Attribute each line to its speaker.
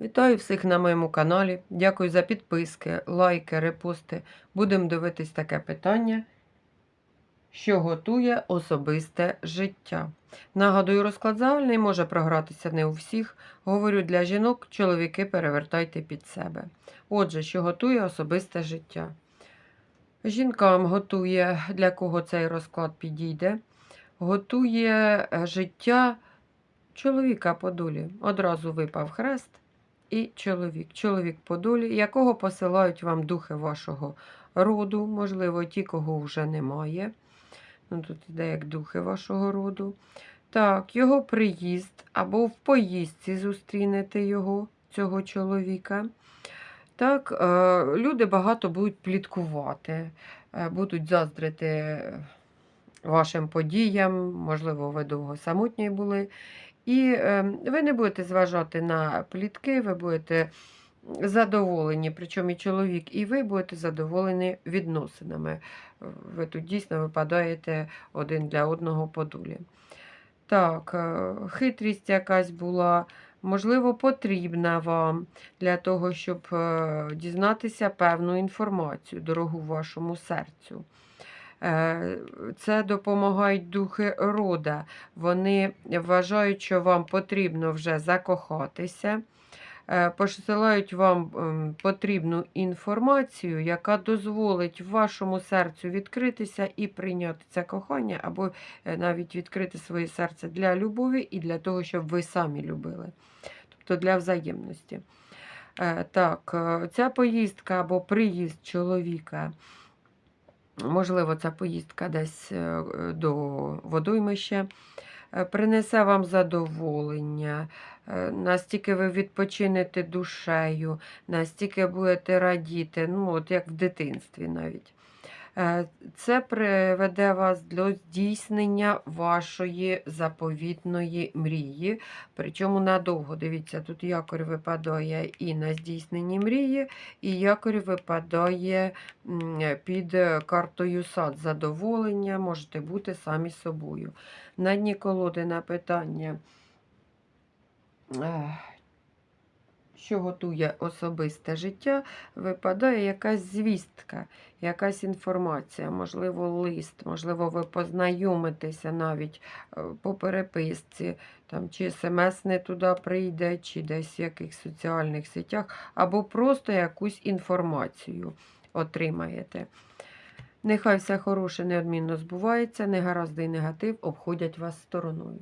Speaker 1: Вітаю всіх на моєму каналі. Дякую за підписки, лайки, репости. Будемо дивитись таке питання, що готує особисте життя. Нагадую, розклад загальний може програтися не у всіх. Говорю для жінок, чоловіки перевертайте під себе. Отже, що готує особисте життя. Жінкам готує, для кого цей розклад підійде, готує е, життя чоловіка по долі. Одразу випав хрест і чоловік. Чоловік по долі, якого посилають вам духи вашого роду, можливо, ті, кого вже немає. Ну, Тут іде як духи вашого роду. Так, його приїзд або в поїздці зустрінете його, цього чоловіка. Так, е, люди багато будуть пліткувати, е, будуть заздрити вашим подіям, можливо, ви довго самотні були. І е, ви не будете зважати на плітки, ви будете задоволені, причому і чоловік, і ви будете задоволені відносинами. Ви тут дійсно випадаєте один для одного по долі. Так, е, хитрість якась була, можливо, потрібна вам для того, щоб е, дізнатися певну інформацію, дорогу вашому серцю. Е, Це допомагають духи рода. Вони вважають, що вам потрібно вже закохатися, е, посилають вам ем, потрібну інформацію, яка дозволить вашому серцю відкритися і прийняти це кохання, або е, навіть відкрити своє серце для любові і для того, щоб ви самі любили, тобто для взаємності. Так, ця поїздка або приїзд чоловіка. Можливо, ця поїздка десь е, до водоймища е, принесе вам задоволення, е, настільки ви відпочинете душею, настільки будете радіти, ну, от як в дитинстві навіть. Е, Це приведе вас до здійснення вашої заповітної мрії. Причому надовго. Дивіться, тут якорь випадає і на здійсненні мрії, і якорь випадає під картою сад. Задоволення, можете бути самі собою. На дні колоди на питання. Що готує особисте життя, випадає якась звістка, якась інформація, можливо, лист, можливо, ви познайомитеся навіть е, по переписці, там, чи смс не туди прийде, чи десь в якихось соціальних сетях, або просто якусь інформацію отримаєте. Нехай все хороше неодмінно збувається, негаразди і негатив обходять вас стороною.